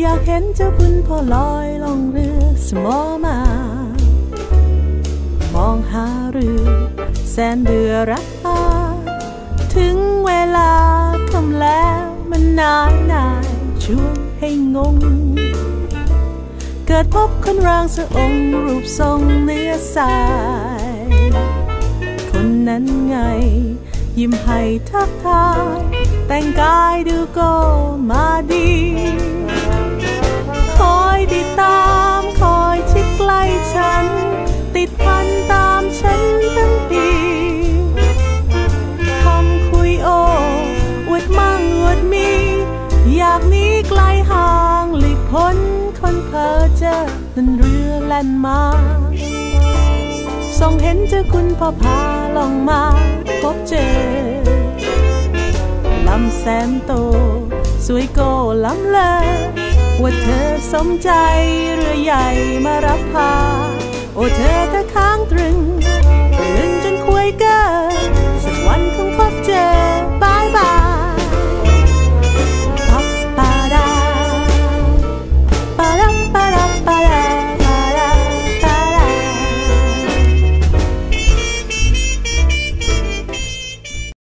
อยากเห็นเจ้าคุณพ่อลอยลงเรือสมอมา มองหาเรือแสนเดือรักอาถึงเวลาคำแล้วมันนายนายชวนให้งง เกิดพบคนร่างสะองรูปทรงเนื้อสาย คนนั้นไง ยิ้มให้ทักทาย แต่งกายดูก็มาดี ติดพันตามฉันทั้งปีคำคุยโออวดมั่งอวดมี อยากหนีไกลห่างหลีกพ้นคนเพอเจอนั่นเรือแล่นมาส่องเห็นเจ้าคุณพ่อพาลองมาพบเจอ ลำแสนโต สวยโกล้ำเลอว่าเธอสมใจเรือใหญ่มารับพา โอ้เธอถ้าค้างตรึง